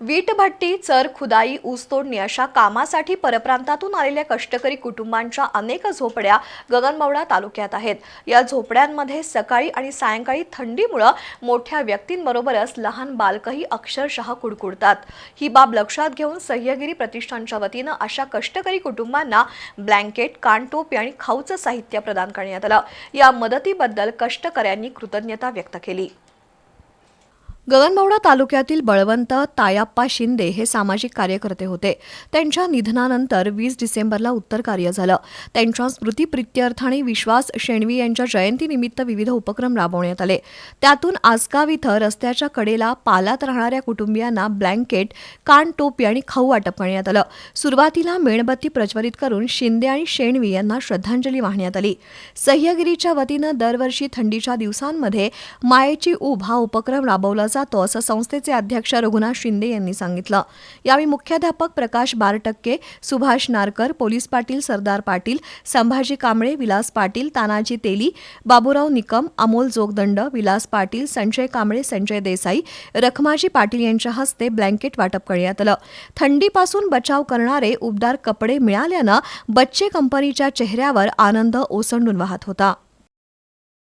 वीटभट्टी चर खुदाई ऊस तोडणी अशा कामासाठी परप्रांतातून आलेल्या कष्टकरी कुटुंबांच्या अनेक झोपड्या गगनबावडा तालुक्यात आहेत. या झोपड्यांमध्ये सकाळी आणि सायंकाळी थंडीमुळं मोठ्या व्यक्तींबरोबरच लहान बालकही अक्षरशः कुडकुडतात. ही बाब लक्षात घेऊन सह्यगिरी प्रतिष्ठानच्या वतीनं अशा कष्टकरी कुटुंबांना ब्लँकेट कानटोपी आणि खाऊचं साहित्य प्रदान करण्यात आलं. या मदतीबद्दल कष्टकऱ्यांनी कृतज्ञता व्यक्त केली. गगनबावडा तालुक्यातील बळवंत तायाप्पा शिंदे हे सामाजिक कार्यकर्ते होते. त्यांच्या निधनानंतर वीस डिसेंबरला उत्तर कार्य झालं. त्यांच्या स्मृतीप्रित्यर्थाने विश्वास शेणवी यांच्या जयंतीनिमित्त विविध उपक्रम राबवण्यात आले. त्यातून आसगाव इथं रस्त्याच्या कडेला पालात राहणाऱ्या कुटुंबियांना ब्लँकेट कान टोपी आणि खाऊ वाटप करण्यात आलं. सुरुवातीला मेणबत्ती प्रज्वलित करून शिंदे आणि शेणवी यांना श्रद्धांजली वाहण्यात आली. सह्यागिरीच्या वतीनं दरवर्षी थंडीच्या दिवसांमध्ये मायेची ऊब हा उपक्रम राबवला जातो असं संस्थेचे अध्यक्ष रघुनाथ शिंदे यांनी सांगितलं. यावेळी मुख्याध्यापक प्रकाश बारटक्के सुभाष नारकर पोलीस पाटील सरदार पाटील संभाजी कांबळे विलास पाटील तानाजी तेली बाबूराव निकम अमोल जोगदंड विलास पाटील संजय कांबळे संजय देसाई रखमाजी पाटील यांच्या हस्ते ब्लँकेट वाटप करण्यात आलं. थंडीपासून बचाव करणारे उबदार कपडे मिळाल्यानं बच्चे कंपनीच्या चेहऱ्यावर आनंद ओसंडून वाहत होता.